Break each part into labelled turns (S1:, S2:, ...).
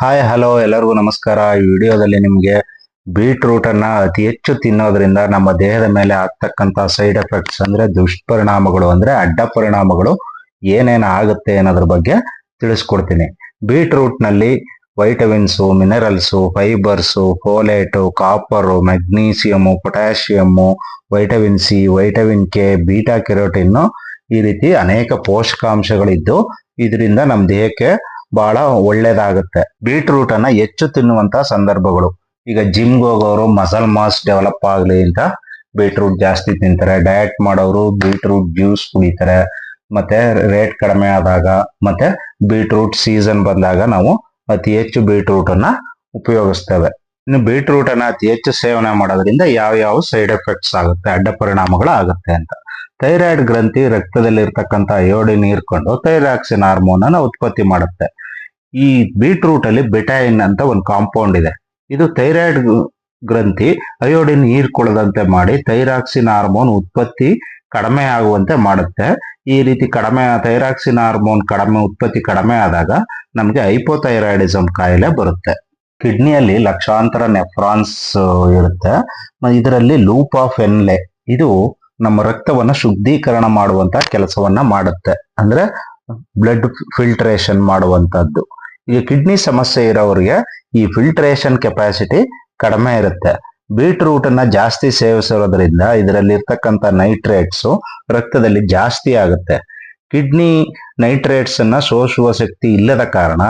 S1: Hi hello ಎಲ್ಲರಿಗೂ ನಮಸ್ಕಾರ. ಈ ವಿಡಿಯೋದಲ್ಲಿ ನಿಮಗೆ ಬೀಟ್ರೂಟ್ ಅನ್ನ ಅತಿ ಹೆಚ್ಚು ತಿನ್ನೋದ್ರಿಂದ ನಮ್ಮ ದೇಹದ ಮೇಲೆ ಆಗ್ತಕ್ಕಂತ ಸೈಡ್ ಎಫೆಕ್ಟ್ಸ್ ಅಂದ್ರೆ ದುಷ್ಪರಿಣಾಮಗಳು ಅಂದ್ರೆ ಅಡ್ಡ ಪರಿಣಾಮಗಳು ಏನೇನು ಆಗುತ್ತೆ ಅನ್ನೋದ್ರ ಬಗ್ಗೆ ತಿಳಿಸ್ಕೊಡ್ತೀನಿ. ಬೀಟ್ರೂಟ್ನಲ್ಲಿ vitamins minerals fibres folate copper magnesium potassium vitamin C vitamin K beta carotene ಈ ರೀತಿ ಅನೇಕ ಪೋಷಕಾಂಶಗಳಿದ್ದು ಇದರಿಂದ ನಮ್ಮ ದೇಹಕ್ಕೆ ಬಹಳ ಒಳ್ಳೇದಾಗುತ್ತೆ. ಬೀಟ್ರೂಟ್ ಅನ್ನ ಹೆಚ್ಚು ತಿನ್ನುವಂತ ಸಂದರ್ಭಗಳು. ಈಗ ಜಿಮ್ಗೆ ಹೋಗೋರು ಮಸಲ್ ಮಾಸ್ ಡೆವಲಪ್ ಆಗ್ಲಿ ಅಂತ ಬೀಟ್ರೂಟ್ ಜಾಸ್ತಿ ತಿಂತಾರೆ. ಡಯಟ್ ಮಾಡೋರು ಬೀಟ್ರೂಟ್ ಜ್ಯೂಸ್ ಕುಡಿತಾರೆ. ಮತ್ತೆ ರೇಟ್ ಕಡಿಮೆ ಆದಾಗ, ಮತ್ತೆ ಬೀಟ್ರೂಟ್ ಸೀಸನ್ ಬಂದಾಗ ನಾವು ಅತಿ ಹೆಚ್ಚು ಬೀಟ್ರೂಟ್ ಅನ್ನ ಉಪಯೋಗಿಸ್ತೇವೆ. ಇನ್ನು ಬೀಟ್ರೂಟ್ ಅನ್ನ ಅತಿ ಹೆಚ್ಚು ಸೇವನೆ ಮಾಡೋದ್ರಿಂದ ಯಾವ ಯಾವ ಸೈಡ್ ಎಫೆಕ್ಟ್ಸ್ ಆಗುತ್ತೆ, ಅಡ್ಡ ಪರಿಣಾಮಗಳು ಆಗುತ್ತೆ ಅಂತ. ಥೈರಾಯ್ಡ್ ಗ್ರಂಥಿ ರಕ್ತದಲ್ಲಿ ಇರ್ತಕ್ಕಂಥ ಹೀರ್ಕೊಂಡು ಥೈರಾಕ್ಸಿನ್ ಹಾರ್ಮೋನ್ ಅನ್ನ ಉತ್ಪತ್ತಿ ಮಾಡುತ್ತೆ. ಈ ಬೀಟ್ರೂಟ್ ಅಲ್ಲಿ ಬೆಟಾಯಿನ್ ಅಂತ ಒಂದು ಕಾಂಪೌಂಡ್ ಇದೆ. ಇದು ಥೈರಾಯ್ಡ್ ಗ್ರಂಥಿ ಅಯೋಡಿನ್ ಹೀರ್ಕೊಳ್ಳದಂತೆ ಮಾಡಿ ಥೈರಾಕ್ಸಿನ್ ಹಾರ್ಮೋನ್ ಉತ್ಪತ್ತಿ ಕಡಿಮೆ ಆಗುವಂತೆ ಮಾಡುತ್ತೆ. ಈ ರೀತಿ ಕಡಿಮೆ ಥೈರಾಕ್ಸಿನ್ ಹಾರ್ಮೋನ್ ಕಡಿಮೆ ಉತ್ಪತ್ತಿ ಕಡಿಮೆ ಆದಾಗ ನಮಗೆ ಹೈಪೋಥೈರಾಯ್ಡಿಸಮ್ ಕಾಯಿಲೆ ಬರುತ್ತೆ. ಕಿಡ್ನಿಯಲ್ಲಿ ಲಕ್ಷಾಂತರ ನೆಫ್ರಾನ್ಸ್ ಇರುತ್ತೆ. ಇದರಲ್ಲಿ ಲೂಪ್ ಆಫ್ ಎನ್ಲೆ ಇದು ನಮ್ಮ ರಕ್ತವನ್ನ ಶುದ್ಧೀಕರಣ ಮಾಡುವಂತ ಕೆಲಸವನ್ನ ಮಾಡುತ್ತೆ. ಅಂದ್ರೆ ಬ್ಲಡ್ ಫಿಲ್ಟ್ರೇಷನ್ ಮಾಡುವಂತದ್ದು. ಈಗ ಕಿಡ್ನಿ ಸಮಸ್ಯೆ ಇರೋರಿಗೆ ಈ ಫಿಲ್ಟ್ರೇಷನ್ ಕೆಪಾಸಿಟಿ ಕಡಿಮೆ ಇರುತ್ತೆ. ಬೀಟ್ರೂಟ್ ಅನ್ನ ಜಾಸ್ತಿ ಸೇವಿಸೋದ್ರಿಂದ ಇದರಲ್ಲಿ ಇರ್ತಕ್ಕಂಥ ನೈಟ್ರೇಟ್ಸ್ ರಕ್ತದಲ್ಲಿ ಜಾಸ್ತಿ ಆಗುತ್ತೆ. ಕಿಡ್ನಿ ನೈಟ್ರೇಟ್ಸ್ ಅನ್ನ ಸೋಸುವ ಶಕ್ತಿ ಇಲ್ಲದ ಕಾರಣ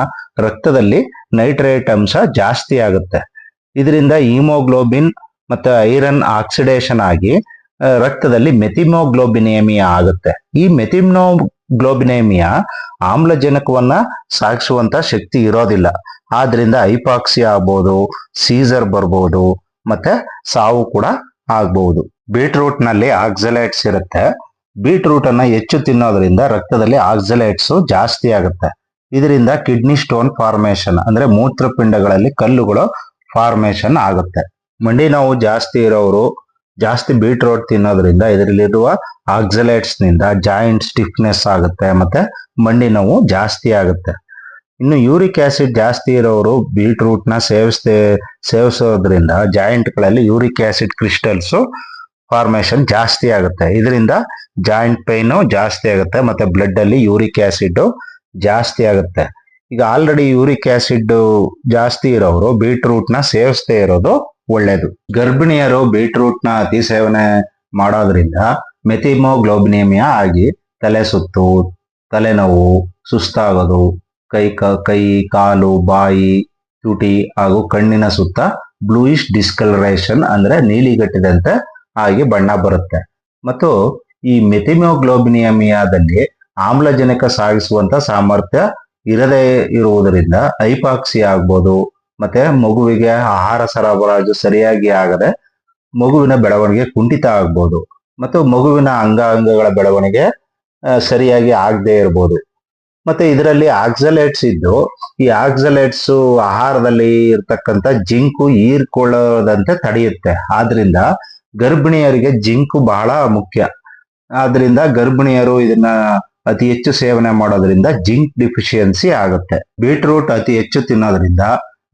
S1: ರಕ್ತದಲ್ಲಿ ನೈಟ್ರೇಟ್ ಅಂಶ ಜಾಸ್ತಿ ಆಗುತ್ತೆ. ಇದರಿಂದ ಹಿಮೋಗ್ಲೋಬಿನ್ ಮತ್ತೆ ಐರನ್ ಆಕ್ಸಿಡೇಷನ್ ಆಗಿ ರಕ್ತದಲ್ಲಿ ಮೆಥಿಮೋಗ್ಲೋಬಿನೇಮಿಯಾ ಆಗುತ್ತೆ. ಈ ಮೆಥಿಮೋಗ್ಲೋಬಿನೇಮಿಯಾ ಆಮ್ಲಜನಕವನ್ನ ಸಾಗಿಸುವಂತ ಶಕ್ತಿ ಇರೋದಿಲ್ಲ. ಆದ್ರಿಂದ ಹೈಪಾಕ್ಸಿಯಾ ಆಗ್ಬೋದು, ಸೀಸರ್ ಬರ್ಬೋದು, ಮತ್ತೆ ಸಾವು ಕೂಡ ಆಗ್ಬಹುದು ಬೀಟ್ರೂಟ್ನಲ್ಲಿ ಆಕ್ಸಲೇಟ್ಸ್ ಇರುತ್ತೆ. ಬೀಟ್ರೂಟ್ ಅನ್ನ ಹೆಚ್ಚು ತಿನ್ನೋದ್ರಿಂದ ರಕ್ತದಲ್ಲಿ ಆಕ್ಸಲೇಟ್ಸ್ ಜಾಸ್ತಿ ಆಗುತ್ತೆ. ಇದರಿಂದ ಕಿಡ್ನಿ ಸ್ಟೋನ್ ಫಾರ್ಮೇಶನ್ ಅಂದ್ರೆ ಮೂತ್ರಪಿಂಡಗಳಲ್ಲಿ ಕಲ್ಲುಗಳು ಫಾರ್ಮೇಶನ್ ಆಗುತ್ತೆ. ಮಂಡಿ ನೋವು ಜಾಸ್ತಿ ಇರೋರು ಜಾಸ್ತಿ ಬೀಟ್ರೂಟ್ ತಿನ್ನೋದ್ರಿಂದ ಇದರಲ್ಲಿರುವ ಆಕ್ಸಲೇಟ್ಸ್ನಿಂದ ಜಾಯಿಂಟ್ ಸ್ಟಿಫ್ನೆಸ್ ಆಗುತ್ತೆ, ಮತ್ತೆ ಮಂಡಿ ನೋವು ಜಾಸ್ತಿ ಆಗುತ್ತೆ. ಇನ್ನು ಯೂರಿಕ್ ಆಸಿಡ್ ಜಾಸ್ತಿ ಇರೋರು ಬೀಟ್ರೂಟ್ನ ಸೇವಿಸದೆ ಸೇವಿಸೋದ್ರಿಂದ ಜಾಯಿಂಟ್ಗಳಲ್ಲಿ ಯೂರಿಕ್ ಆಸಿಡ್ ಕ್ರಿಸ್ಟಲ್ಸ್ ಫಾರ್ಮೇಶನ್ ಜಾಸ್ತಿ ಆಗುತ್ತೆ. ಇದರಿಂದ ಜಾಯಿಂಟ್ ಪೈನು ಜಾಸ್ತಿ ಆಗುತ್ತೆ, ಮತ್ತೆ ಬ್ಲಡ್ ಅಲ್ಲಿ ಯೂರಿಕ್ ಆಸಿಡ್ ಜಾಸ್ತಿ ಆಗುತ್ತೆ. ಈಗ ಆಲ್ರೆಡಿ ಯೂರಿಕ್ ಆಸಿಡ್ ಜಾಸ್ತಿ ಇರೋರು ಬೀಟ್ರೂಟ್ನ ಸೇವಿಸ್ತೇ ಇರೋದು ಒಳ್ಳೇದು. ಗರ್ಭಿಣಿಯರು ಬೀಟ್ರೂಟ್ನ ಅತಿ ಸೇವನೆ ಮಾಡೋದ್ರಿಂದ ಮೆಥಿಮೋಗ್ಲೋಬಿನೇಮಿಯಾ ಆಗಿ ತಲೆ ಸುತ್ತು, ತಲೆನೋವು, ಸುಸ್ತಾಗೋದು, ಕ- ಕೈ ಕಾಲು, ಬಾಯಿ, ತುಟಿ ಹಾಗೂ ಕಣ್ಣಿನ ಸುತ್ತ ಬ್ಲೂಯಿಶ್ ಡಿಸ್ಕಲರೇಷನ್ ಅಂದ್ರೆ ನೀಲಿಗಟ್ಟಿದಂತೆ ಆಗಿ ಬಣ್ಣ ಬರುತ್ತೆ. ಮತ್ತು ಈ ಮೆಥಿಮೋಗ್ಲೋಬಿನಿಯಮಿಯಾದಲ್ಲಿ ಆಮ್ಲಜನಕ ಸಾಗಿಸುವಂತ ಸಾಮರ್ಥ್ಯ ಇರದೇ ಇರುವುದರಿಂದ ಐಪಾಕ್ಸಿ ಆಗ್ಬೋದು ಮತ್ತೆ ಮಗುವಿಗೆ ಆಹಾರ ಸರಬರಾಜು ಸರಿಯಾಗಿ ಆಗದೆ ಮಗುವಿನ ಬೆಳವಣಿಗೆ ಕುಂಠಿತ ಆಗ್ಬೋದು. ಮತ್ತು ಮಗುವಿನ ಅಂಗಾಂಗಗಳ ಬೆಳವಣಿಗೆ ಸರಿಯಾಗಿ ಆಗದೆ ಇರ್ಬೋದು. ಮತ್ತೆ ಇದರಲ್ಲಿ ಆಕ್ಸಲೇಟ್ಸ್ ಇದ್ದು, ಈ ಆಕ್ಸಲೇಟ್ಸ್ ಆಹಾರದಲ್ಲಿ ಇರತಕ್ಕಂತ ಜಿಂಕು ಹೀರ್ಕೊಳ್ಳದಂತೆ ತಡೆಯುತ್ತೆ. ಆದ್ರಿಂದ ಗರ್ಭಿಣಿಯರಿಗೆ ಜಿಂಕು ಬಹಳ ಮುಖ್ಯ. ಆದ್ರಿಂದ ಗರ್ಭಿಣಿಯರು ಇದನ್ನ ಅತಿ ಹೆಚ್ಚು ಸೇವನೆ ಮಾಡೋದ್ರಿಂದ ಜಿಂಕ್ ಡಿಫಿಷಿಯನ್ಸಿ ಆಗುತ್ತೆ. ಬೀಟ್ರೂಟ್ ಅತಿ ಹೆಚ್ಚು ತಿನ್ನೋದ್ರಿಂದ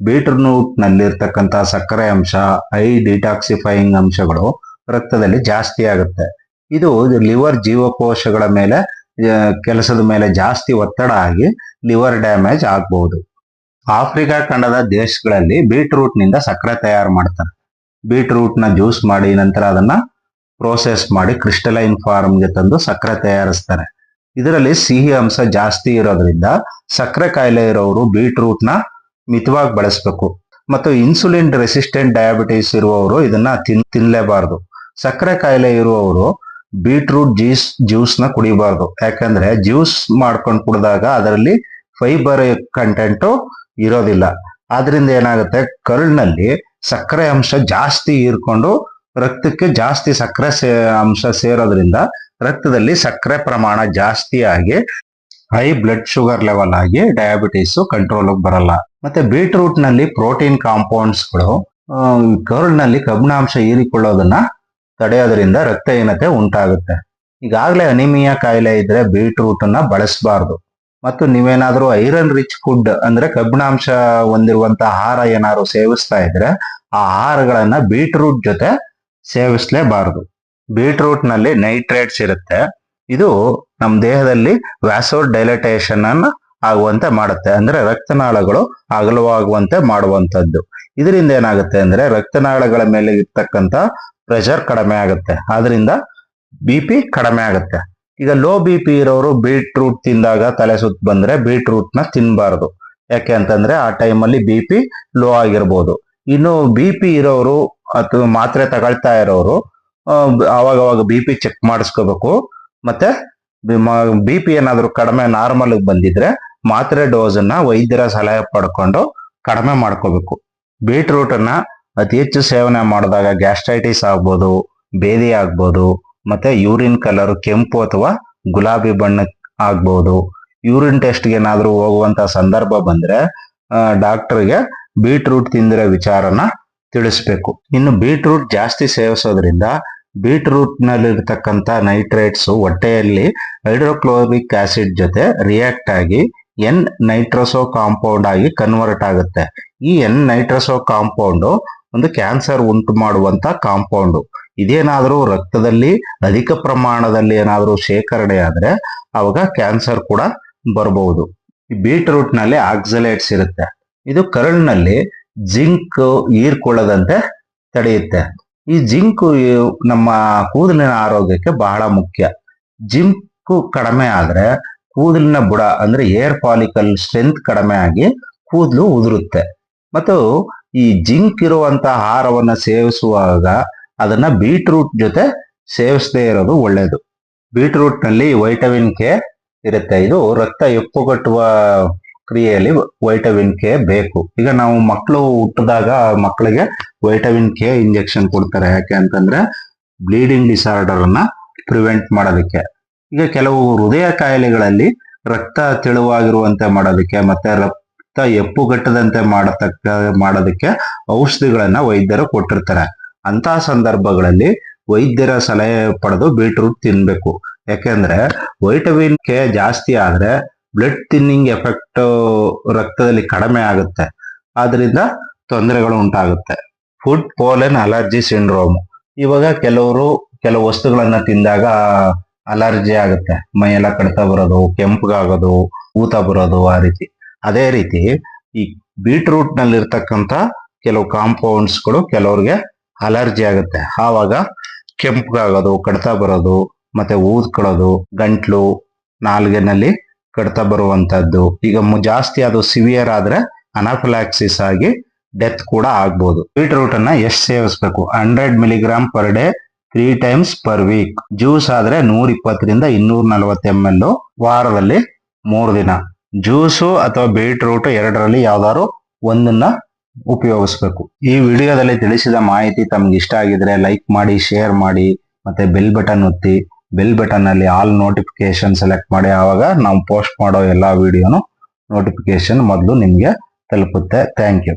S1: ಬೀಟ್ರೂಟ್ ನಲ್ಲಿರ್ತಕ್ಕಂಥ ಸಕ್ಕರೆ ಅಂಶ ಐ ಡಿಟಾಕ್ಸಿಫೈಯಿಂಗ್ ಅಂಶಗಳು ರಕ್ತದಲ್ಲಿ ಜಾಸ್ತಿ ಆಗುತ್ತೆ. ಇದು ಲಿವರ್ ಜೀವಕೋಶಗಳ ಮೇಲೆ ಕೆಲಸದ ಮೇಲೆ ಜಾಸ್ತಿ ಒತ್ತಡ ಆಗಿ ಲಿವರ್ ಡ್ಯಾಮೇಜ್ ಆಗಬಹುದು ಆಫ್ರಿಕಾ ಖಂಡದ ದೇಶಗಳಲ್ಲಿ ಬೀಟ್ರೂಟ್ನಿಂದ ಸಕ್ಕರೆ ತಯಾರು ಮಾಡ್ತಾರೆ. ಬೀಟ್ರೂಟ್ನ ಜ್ಯೂಸ್ ಮಾಡಿ, ನಂತರ ಅದನ್ನ ಪ್ರೋಸೆಸ್ ಮಾಡಿ ಕ್ರಿಸ್ಟಲೈನ್ ಫಾರ್ಮ್ಗೆ ತಂದು ಸಕ್ಕರೆ ತಯಾರಿಸ್ತಾರೆ. ಇದರಲ್ಲಿ ಸಿಹಿ ಅಂಶ ಜಾಸ್ತಿ ಇರೋದ್ರಿಂದ ಸಕ್ಕರೆ ಕಾಯಿಲೆ ಇರೋರು ಬೀಟ್ರೂಟ್ನ ಮಿತವಾಗಿ ಬಳಸಬೇಕು. ಮತ್ತು ಇನ್ಸುಲಿನ್ ರೆಸಿಸ್ಟೆಂಟ್ ಡಯಾಬಿಟಿಸ್ ಇರುವವರು ಇದನ್ನ ತಿನ್, ತಿನ್ಲೇಬಾರ್ದು. ಸಕ್ಕರೆ ಕಾಯಿಲೆ ಇರುವವರು ಬೀಟ್ರೂಟ್ ಜ್ಯೂಸ್ ಜ್ಯೂಸ್ನ ಕುಡಿಬಾರ್ದು. ಯಾಕಂದ್ರೆ ಜ್ಯೂಸ್ ಮಾಡ್ಕೊಂಡು ಕುಡಿದಾಗ ಅದರಲ್ಲಿ ಫೈಬರ್ ಕಂಟೆಂಟು ಇರೋದಿಲ್ಲ. ಆದ್ರಿಂದ ಏನಾಗುತ್ತೆ? ಕರುಳಿನಲ್ಲಿ ಸಕ್ಕರೆ ಅಂಶ ಜಾಸ್ತಿ ಹೀರ್ಕೊಂಡು ರಕ್ತಕ್ಕೆ ಜಾಸ್ತಿ ಸಕ್ಕರೆ ಸೇ, ಅಂಶ ಸೇರೋದ್ರಿಂದ ರಕ್ತದಲ್ಲಿ ಸಕ್ಕರೆ ಪ್ರಮಾಣ ಜಾಸ್ತಿ ಆಗಿ ಹೈ ಬ್ಲಡ್ ಶುಗರ್ ಲೆವೆಲ್ ಆಗಿ ಡಯಾಬಿಟಿಸ್ ಕಂಟ್ರೋಲ್ ಬರಲ್ಲ. ಮತ್ತೆ ಬೀಟ್ರೂಟ್ನಲ್ಲಿ ಪ್ರೋಟೀನ್ ಕಾಂಪೌಂಡ್ಸ್ಗಳು ಕರುಳಿನಲ್ಲಿ ಕಬ್ಬಿಣಾಂಶ ಹೀರಿಕೊಳ್ಳೋದನ್ನ ತಡೆಯೋದ್ರಿಂದ ರಕ್ತಹೀನತೆ ಉಂಟಾಗುತ್ತೆ. ಈಗಾಗಲೇ ಅನಿಮಿಯಾ ಕಾಯಿಲೆ ಇದ್ರೆ ಬೀಟ್ರೂಟ್ ಅನ್ನ ಬಳಸಬಾರ್ದು. ಮತ್ತು ನೀವೇನಾದ್ರೂ ಐರನ್ ರಿಚ್ ಫುಡ್ ಅಂದ್ರೆ ಕಬ್ಬಿಣಾಂಶ ಹೊಂದಿರುವಂತ ಆಹಾರ ಏನಾದ್ರು ಸೇವಿಸ್ತಾ ಇದ್ರೆ ಆ ಆಹಾರಗಳನ್ನ ಬೀಟ್ರೂಟ್ ಜೊತೆ ಸೇವಿಸಲೇಬಾರದು. ಬೀಟ್ರೂಟ್ನಲ್ಲಿ ನೈಟ್ರೇಟ್ಸ್ ಇರುತ್ತೆ. ಇದು ನಮ್ಮ ದೇಹದಲ್ಲಿ ವ್ಯಾಸೋ ಡೈಲಟೇಷನ್ ಅನ್ನ ಆಗುವಂತೆ ಮಾಡುತ್ತೆ. ಅಂದ್ರೆ ರಕ್ತನಾಳಗಳು ಅಗಲವಾಗುವಂತೆ ಮಾಡುವಂಥದ್ದು. ಇದರಿಂದ ಏನಾಗುತ್ತೆ ಅಂದ್ರೆ ರಕ್ತನಾಳಗಳ ಮೇಲೆ ಇರ್ತಕ್ಕಂಥ ಪ್ರೆಷರ್ ಕಡಿಮೆ ಆಗುತ್ತೆ. ಆದ್ರಿಂದ ಬಿ ಪಿ ಕಡಿಮೆ ಆಗುತ್ತೆ. ಈಗ ಲೋ ಬಿ ಪಿ ಇರೋರು ಬೀಟ್ರೂಟ್ ತಿಂದಾಗ ತಲೆ ಸುತ್ತ ಬಂದ್ರೆ ಬೀಟ್ರೂಟ್ನ ತಿನ್ಬಾರ್ದು. ಯಾಕೆ ಅಂತಂದ್ರೆ ಆ ಟೈಮಲ್ಲಿ ಬಿ ಪಿ ಲೋ ಆಗಿರ್ಬೋದು. ಇನ್ನು ಬಿ ಪಿ ಇರೋರು ಅಥವಾ ಮಾತ್ರೆ ತಗೊಳ್ತಾ ಇರೋರು ಅವಾಗ ಅವಾಗ ಬಿ ಪಿ ಚೆಕ್ ಮಾಡಿಸ್ಕೋಬೇಕು. ಮತ್ತೆ ಬಿ ಪಿ ಏನಾದರೂ ಕಡಿಮೆ ನಾರ್ಮಲ್ ಬಂದಿದ್ರೆ ಮಾತ್ರೆ ಡೋಸ್ ಅನ್ನ ವೈದ್ಯರ ಸಲಹೆ ಪಡ್ಕೊಂಡು ಕಡಿಮೆ ಮಾಡ್ಕೋಬೇಕು. ಬೀಟ್ರೂಟ್ ಅನ್ನ ಅತಿ ಹೆಚ್ಚು ಸೇವನೆ ಮಾಡಿದಾಗ ಗ್ಯಾಸ್ಟ್ರೈಟಿಸ್ ಆಗ್ಬೋದು, ಬೇದಿ ಆಗ್ಬೋದು, ಮತ್ತೆ ಯೂರಿನ್ ಕಲರ್ ಕೆಂಪು ಅಥವಾ ಗುಲಾಬಿ ಬಣ್ಣ ಆಗ್ಬೋದು. ಯೂರಿನ್ ಟೆಸ್ಟ್ಗೆ ಏನಾದ್ರೂ ಹೋಗುವಂತ ಸಂದರ್ಭ ಬಂದ್ರೆ ಡಾಕ್ಟರ್ಗೆ ಬೀಟ್ರೂಟ್ ತಿಂದಿರೋ ವಿಚಾರನ ತಿಳಿಸ್ಬೇಕು. ಇನ್ನು ಬೀಟ್ರೂಟ್ ಜಾಸ್ತಿ ಸೇವಿಸೋದ್ರಿಂದ ಬೀಟ್ರೂಟ್ ನಲ್ಲಿರ್ತಕ್ಕಂಥ ನೈಟ್ರೇಟ್ಸ್ ಹೊಟ್ಟೆಯಲ್ಲಿ ಹೈಡ್ರೋಕ್ಲೋರಿಕ್ ಆಸಿಡ್ ಜೊತೆ ರಿಯಾಕ್ಟ್ ಆಗಿ ಎನ್ ನೈಟ್ರೋಸೋ ಕಾಂಪೌಂಡ್ ಆಗಿ ಕನ್ವರ್ಟ್ ಆಗುತ್ತೆ. ಈ ಎನ್ ನೈಟ್ರೋಸೋ ಕಾಂಪೌಂಡು ಒಂದು ಕ್ಯಾನ್ಸರ್ ಉಂಟು ಮಾಡುವಂತ ಕಾಂಪೌಂಡು ಇದೇನಾದರೂ ರಕ್ತದಲ್ಲಿ ಅಧಿಕ ಪ್ರಮಾಣದಲ್ಲಿ ಏನಾದರೂ ಶೇಖರಣೆ ಆದ್ರೆ ಅವಾಗ ಕ್ಯಾನ್ಸರ್ ಕೂಡ ಬರಬಹುದು ಈ ಬೀಟ್ರೂಟ್ನಲ್ಲಿ ಆಕ್ಸಲೇಟ್ಸ್ ಇರುತ್ತೆ. ಇದು ಕರಳಿನಲ್ಲಿ ಜಿಂಕ್ ಹೀರ್ಕೊಳ್ಳದಂತೆ ತಡೆಯುತ್ತೆ. ಈ ಜಿಂಕ್ ನಮ್ಮ ಕೂದಲಿನ ಆರೋಗ್ಯಕ್ಕೆ ಬಹಳ ಮುಖ್ಯ. ಜಿಂಕ್ ಕಡಿಮೆ ಆದ್ರೆ ಕೂದಲಿನ ಬುಡ ಅಂದ್ರೆ ಏರ್ ಪಾಲಿಕಲ್ ಸ್ಟ್ರೆಂತ್ ಕಡಿಮೆ ಆಗಿ ಕೂದಲು ಉದುರುತ್ತೆ. ಮತ್ತು ಈ ಜಿಂಕ್ ಇರುವಂತ ಆಹಾರವನ್ನ ಸೇವಿಸುವಾಗ ಅದನ್ನ ಬೀಟ್ರೂಟ್ ಜೊತೆ ಸೇವಿಸದೇ ಇರೋದು ಒಳ್ಳೇದು. ಬೀಟ್ರೂಟ್ನಲ್ಲಿ ವೈಟಮಿನ್ ಕೆ ಇರುತ್ತೆ. ಇದು ರಕ್ತ ಎಪ್ಪುಗಟ್ಟುವ ಕ್ರಿಯೆಯಲ್ಲಿ ವೈಟಮಿನ್ ಕೆ ಬೇಕು. ಈಗ ನಾವು ಮಕ್ಕಳು ಹುಟ್ಟಿದಾಗ ಮಕ್ಕಳಿಗೆ ವೈಟಮಿನ್ ಕೆ ಇಂಜೆಕ್ಷನ್ ಕೊಡ್ತಾರೆ. ಯಾಕೆ ಅಂತಂದ್ರೆ ಬ್ಲೀಡಿಂಗ್ ಡಿಸಾರ್ಡರ್ ಅನ್ನ ಪ್ರಿವೆಂಟ್ ಮಾಡೋದಕ್ಕೆ. ಈಗ ಕೆಲವು ಹೃದಯ ಕಾಯಿಲೆಗಳಲ್ಲಿ ರಕ್ತ ತೆಳುವಾಗಿರುವಂತೆ ಮಾಡೋದಕ್ಕೆ ಮತ್ತೆ ರಕ್ತ ಎಪ್ಪುಗಟ್ಟದಂತೆ ಮಾಡತಕ್ಕ, ಮಾಡೋದಕ್ಕೆ ಔಷಧಿಗಳನ್ನ ವೈದ್ಯರು ಕೊಟ್ಟಿರ್ತಾರೆ. ಅಂತಹ ಸಂದರ್ಭಗಳಲ್ಲಿ ವೈದ್ಯರ ಸಲಹೆ ಪಡೆದು ಬೀಟ್ರೂಟ್ ತಿನ್ಬೇಕು. ಯಾಕೆಂದ್ರೆ ವೈಟಮಿನ್ ಕೆ ಜಾಸ್ತಿ ಆದ್ರೆ ಬ್ಲಡ್ ಥಿನ್ನಿಂಗ್ ಎಫೆಕ್ಟ್ ರಕ್ತದಲ್ಲಿ ಕಡಿಮೆ ಆಗುತ್ತೆ. ಆದ್ರಿಂದ ತೊಂದರೆಗಳು ಉಂಟಾಗುತ್ತೆ. Food pollen allergy syndrome. ಇವಾಗ ಕೆಲವರು ಕೆಲವು ವಸ್ತುಗಳನ್ನ ತಿಂದಾಗ ಅಲರ್ಜಿ ಆಗುತ್ತೆ. ಮೈಯೆಲ್ಲ ಕಡಿತ ಬರೋದು, ಕೆಂಪಗಾಗೋದು, ಊತ ಬರೋದು ಆ ರೀತಿ. ಅದೇ ರೀತಿ ಈ ಬೀಟ್ರೂಟ್ನಲ್ಲಿ ಇರ್ತಕ್ಕಂತ ಕೆಲವು ಕಾಂಪೌಂಡ್ಸ್ಗಳು ಕೆಲವ್ರಿಗೆ ಅಲರ್ಜಿ ಆಗುತ್ತೆ. ಆವಾಗ ಕೆಂಪಗಾಗೋದು, ಕಡಿತ ಬರೋದು, ಮತ್ತೆ ಊದ್ಕೊಳ್ಳೋದು, ಗಂಟ್ಲು, ನಾಲ್ಗೆನಲ್ಲಿ ಕಡಿತ ಬರುವಂತದ್ದು ಈಗ ಜಾಸ್ತಿ ಅದು ಸಿವಿಯರ್ ಆದ್ರೆ ಅನಾಫಿಲಾಕ್ಸಿಸ್ ಆಗಿ ಡೆತ್ ಕೂಡ ಆಗ್ಬೋದು. ಬೀಟ್ರೂಟ್ ಅನ್ನ ಎಷ್ಟು ಸೇವಿಸ್ಬೇಕು? Hundred milligram per day three times per week juice ಆದ್ರೆ ನೂರ ಇಪ್ಪತ್ತರಿಂದ ಇನ್ನೂರ ನಲವತ್ತು ಎಂ ಎಲ್ ವಾರದಲ್ಲಿ ಮೂರು ದಿನ. ಜ್ಯೂಸು ಅಥವಾ ಬೀಟ್ರೂಟ್ ಎರಡರಲ್ಲಿ ಯಾವ್ದಾದ್ರು ಒಂದನ್ನ ಉಪಯೋಗಿಸ್ಬೇಕು. ಈ ವಿಡಿಯೋದಲ್ಲಿ ತಿಳಿಸಿದ ಮಾಹಿತಿ ತಮ್ಗೆ ಇಷ್ಟ ಆಗಿದ್ರೆ ಲೈಕ್ ಮಾಡಿ ಶೇರ್ ಮಾಡಿ, ಮತ್ತೆ ಬೆಲ್ ಬಟನ್ ಒತ್ತಿ. ಬೆಲ್ ಬಟನ್ ಅಲ್ಲಿ ಆಲ್ ನೋಟಿಫಿಕೇಶನ್ ಸೆಲೆಕ್ಟ್ ಮಾಡಿ. ಆವಾಗ ನಾವು ಪೋಸ್ಟ್ ಮಾಡೋ ಎಲ್ಲಾ ವಿಡಿಯೋನು ನೋಟಿಫಿಕೇಶನ್ ಮೊದಲು ನಿಮಗೆ ತಲುಪುತ್ತೆ. Thank you